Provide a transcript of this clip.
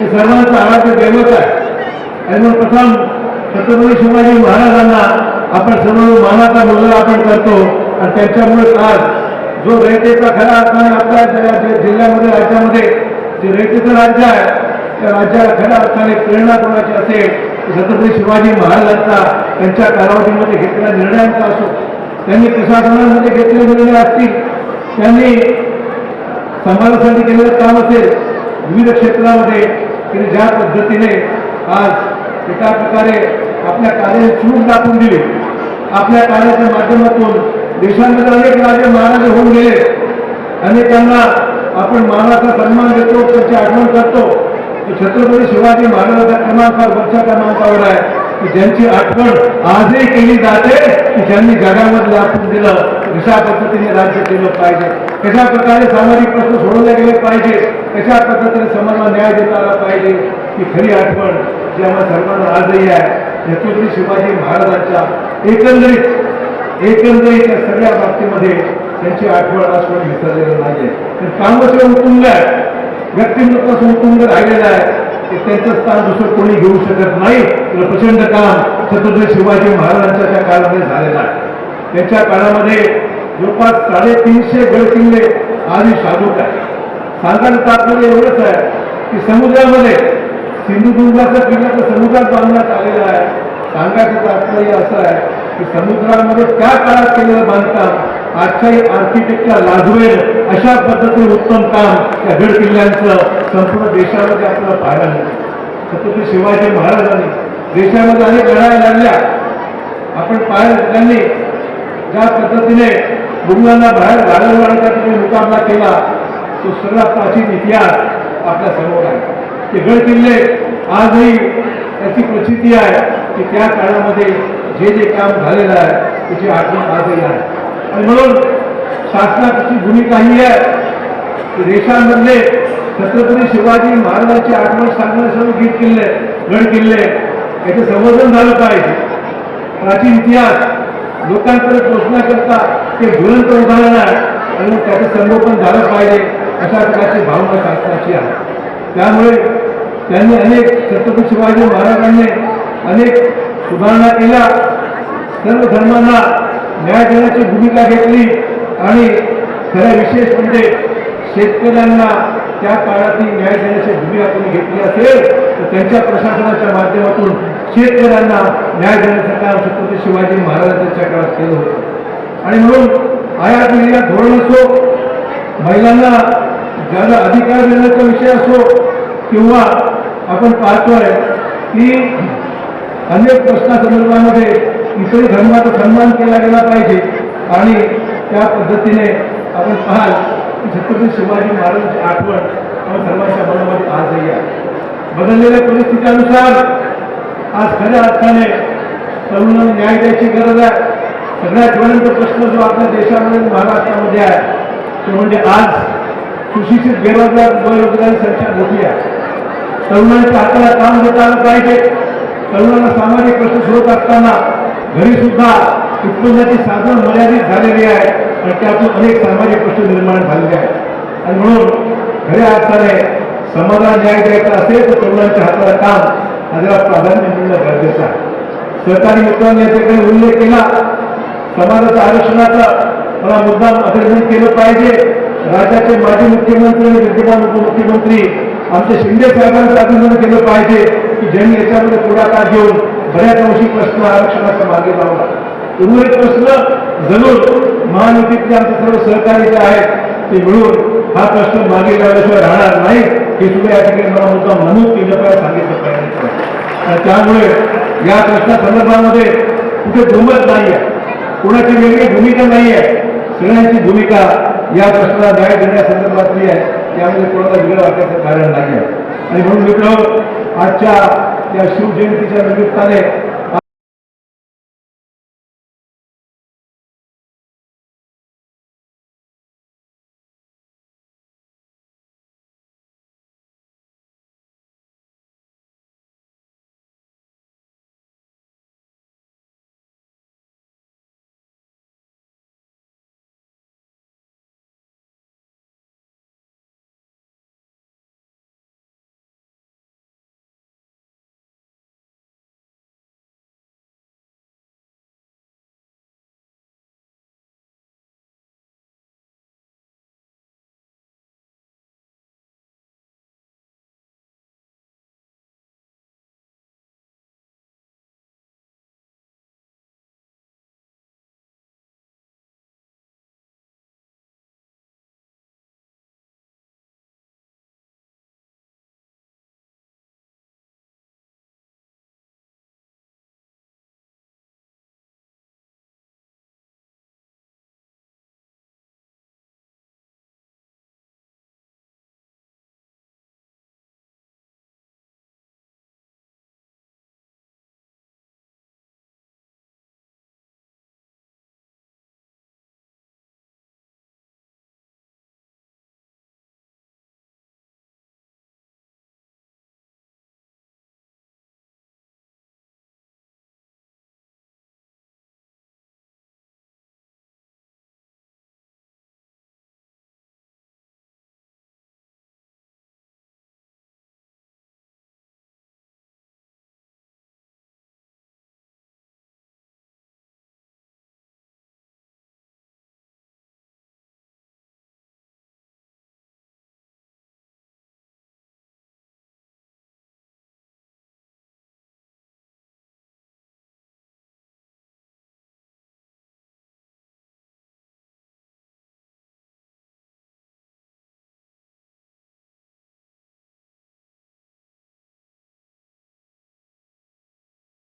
हे सर्वांचं आराध्य दैवत आहे. आणि मग प्रथम छत्रपती शिवाजी महाराजांना आपण सर्व मानाचा मुलगा आपण करतो. आणि त्याच्यामुळे आज जो रयतेचा खरा अर्थाने आपल्या जिल्ह्यामध्ये राज्यामध्ये जे रयतेचं राज्य आहे त्या राज्याला खऱ्या अर्थाने प्रेरणा कोणाची असेल छत्रपती शिवाजी महाराजांचा त्यांच्या कालावधीमध्ये घेतलेल्या निर्णयांचा असो. त्यांनी प्रशासनामध्ये घेतलेले निर्णय असतील. त्यांनी समाजासाठी केलेलं काम असेल. विविध क्षेत्रामध्ये तिने ज्या पद्धतीने आज एका प्रकारे आपल्या कार्याने चूक दाखवून दिली. आपल्या कार्याच्या माध्यमातून देशामध्ये अनेक राजे महाराज होऊन गेले. अनेकांना आपण मानाचा सन्मान देतो त्यांची आठवण करतो. छत्रपती शिवाजी महाराजांचा क्रमांक वरच्या क्रमांकावर आहे. की ज्यांची आठवण आजही केली जाते की ज्यांनी जगामध्ये आपण दिलं. कशा पद्धतीने राज्य केलं पाहिजे? कशा प्रकारे सामाजिक प्रश्न सोडवले गेले पाहिजे? कशा पद्धतीने समाजाला न्याय देता आला पाहिजे? ही खरी आठवण जी आम्हाला सर्वांना आजही आहे. छत्रपती शिवाजी महाराजांच्या एकंदरीत एकंदरीत या सगळ्या बाबतीमध्ये त्यांची आठवण आज कोणी विसरलेलं नाहीये. तर कामच उत्तुंग आहे व्यक्तिमत्वाचं उत्तुंग राहिलेलं आहे की त्यांचं स्थान दुसरं कोणी घेऊ शकत नाही. तर प्रचंड काम छत्रपती शिवाजी महाराजांच्या त्या काळामध्ये झालेलं आहे. त्याच्या काळामध्ये जवळपास साडेतीनशे गडकिल्ले आधी शाबूक आहे. सांगायला तात्पर्य एवढंच आहे की समुद्रामध्ये सिंधुदुर्गाचा किल्ला तर समुद्रात बांधण्यात आलेला आहे. सांगायचं तात्पर्य असं आहे की समुद्रामध्ये त्या काळात केलेलं बांधकाम आजच्याही आर्किटेक्टला लाजवेल अशा पद्धतीने उत्तम काम त्या गड किल्ल्यांचं संपूर्ण देशामध्ये आपल्याला पाहायला मिळतं छत्रपती शिवाजी महाराजांनी देशामध्ये अनेक लढाया लढल्या. आपण पाहिलं त्यांनी ज्या पद्धतीने मुघलांना बाहेर घालवण्याचा त्यांनी मुकाबला केला तो सगळा प्राचीन इतिहास आपल्यासमोर आहे. ते गड किल्ले आजही त्याची प्रसिद्धी आहे की त्या काळामध्ये जे जे काम झालेलं आहे त्याची आठवण आजही आहे. आणि म्हणून शासनाची भूमिका ही आहे की देशांमधले छत्रपती शिवाजी महाराजांची आठवण सांगणारे सर्व गीत किल्ले गड किल्ले याचं संवर्धन झालं पाहिजे. प्राचीन इतिहास लोकांकडे पोचण्याकरता ते ज्वलंत उभारणार आहे आणि त्याचं संगोपन झालं पाहिजे अशा प्रकारची भावना शासनाची आहे. त्यामुळे त्यांनी अनेक छत्रपती शिवाजी महाराजांनी अनेक सुधारणा केल्या. सर्व धर्मांना न्याय देण्याची भूमिका घेतली आणि खरं विशेष म्हणजे शेतकऱ्यांना त्या काळातील न्याय देण्याची भूमिका कोणी घेतली असेल त्यांच्या प्रशासनाच्या माध्यमातून शेतकऱ्यांना न्याय देण्याचं काम छत्रपती शिवाजी महाराजांच्या काळात केलं होतं. आणि म्हणून आयात निर्यात धोरण असो महिलांना ज्यादा अधिकार देण्याचा विषय असो किंवा आपण पाहतोय की अनेक प्रश्नासंदर्भामध्ये इतर धर्माचा सन्मान केला गेला पाहिजे. आणि त्या पद्धतीने आपण पाहाल की छत्रपती शिवाजी महाराजांची आठवण आपण सर्वांच्या मनामध्ये आजही आहे. बदललेल्या परिस्थितीनुसार आज खऱ्या अर्थाने तरुणांना न्याय द्यायची गरज आहे. सगळ्यात ज्वलंत प्रश्न जो आपल्या देशामध्ये महाराष्ट्रामध्ये आहे तो म्हणजे आज सुशिक्षित बेरोजगार बेरोजगारी संख्या मोठी आहे. तरुणांच्या हाताला काम देता आलं पाहिजे. तरुणांना सामाजिक प्रश्न सोडत असताना घरी सुद्धा उत्पन्नाची साधन मर्यादित झालेली आहे आणि त्यातून अनेक सामाजिक प्रश्न निर्माण झालेले आहेत. आणि म्हणून खऱ्या अर्थाने समाजाला न्याय द्यायचा असेल तर तरुणांच्या हाताला काम आजला प्राधान्य मिळणं गरजेचं आहे. सरकारी मित्रांनी याच्याकडे उल्लेख केला. समाजाच्या आरक्षणाचा मला मुद्दाम अभिनंदन केलं पाहिजे. राज्याचे माजी मुख्यमंत्री आणि विद्यमान उपमुख्यमंत्री आमचे शिंदे साहेबांचं अभिनंदन केलं पाहिजे की ज्यांनी याच्यामध्ये पुढाकार घेऊन बऱ्याच अंशी प्रश्न आरक्षणाचा मागे लावला. उर्वरित प्रश्न जरूर महायुतीतले आमचे सर्व सहकारी जे आहेत ते मिळून हा प्रश्न मागे लावल्याशिवाय राहणार नाही. हे सुद्धा या ठिकाणी मला मुद्दा नमूद केलं पाहिजे. सांगितलं पाहिजे त्यामुळे या प्रश्नासंदर्भामध्ये कुठे दुमत नाही आहे कोणाची वेगळी भूमिका नाही आहे सगळ्यांची भूमिका या प्रश्नाला न्याय देण्यासंदर्भातली आहे त्यामध्ये कोणाला वेगळं वाटायचं कारण नाही आहे आणि म्हणून मित्र आजच्या या शिवजयंतीच्या निमित्ताने